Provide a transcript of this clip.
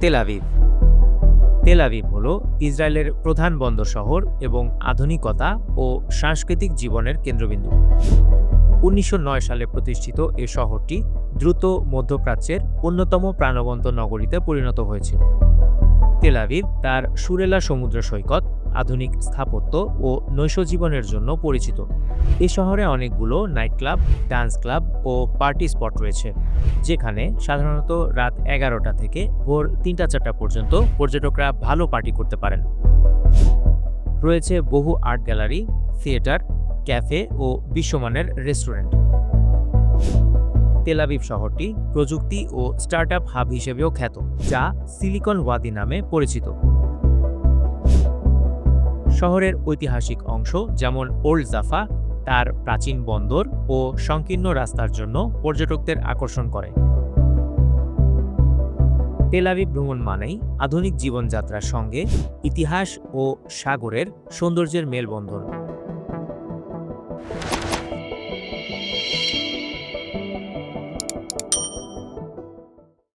Tel Aviv. Tel Aviv হল ইসরায়েলের প্রধান বন্দর শহর এবং আধুনিকতা ও সাংস্কৃতিক জীবনের কেন্দ্রবিন্দু। উনিশশো নয় সালে প্রতিষ্ঠিত এ শহরটি দ্রুত মধ্যপ্রাচ্যের অন্যতম প্রাণবন্ত নগরীতে পরিণত হয়েছিল। তেল আবিব তার সুরেলা সমুদ্র সৈকত আধুনিক স্থাপত্য ও নৈশ জীবনের জন্য পরিচিত। এ শহরে অনেকগুলো নাইট ক্লাব ডান্স ক্লাব ও পার্টি স্পট রয়েছে, যেখানে সাধারণত রাত এগারোটা থেকে ভোর তিনটা চারটা পর্যন্ত পর্যটকরা ভালো পার্টি করতে পারেন। রয়েছে বহু আর্ট গ্যালারি, থিয়েটার, ক্যাফে ও বিশ্বমানের রেস্টুরেন্ট। তেলাবিব শহরটি প্রযুক্তি ও স্টার্টআপ হাব হিসেবেও খ্যাত, যা সিলিকন ওয়াদি নামে পরিচিত। শহরের ঐতিহাসিক অংশ যেমন ওল্ড জাফা, তার প্রাচীন বন্দর ও সংকীর্ণ রাস্তার জন্য পর্যটকদের আকর্ষণ করে। তেলাবি ভ্রমণ মানেই আধুনিক জীবনযাত্রার সঙ্গে ইতিহাস ও সাগরের সৌন্দর্যের মেলবন্ধন।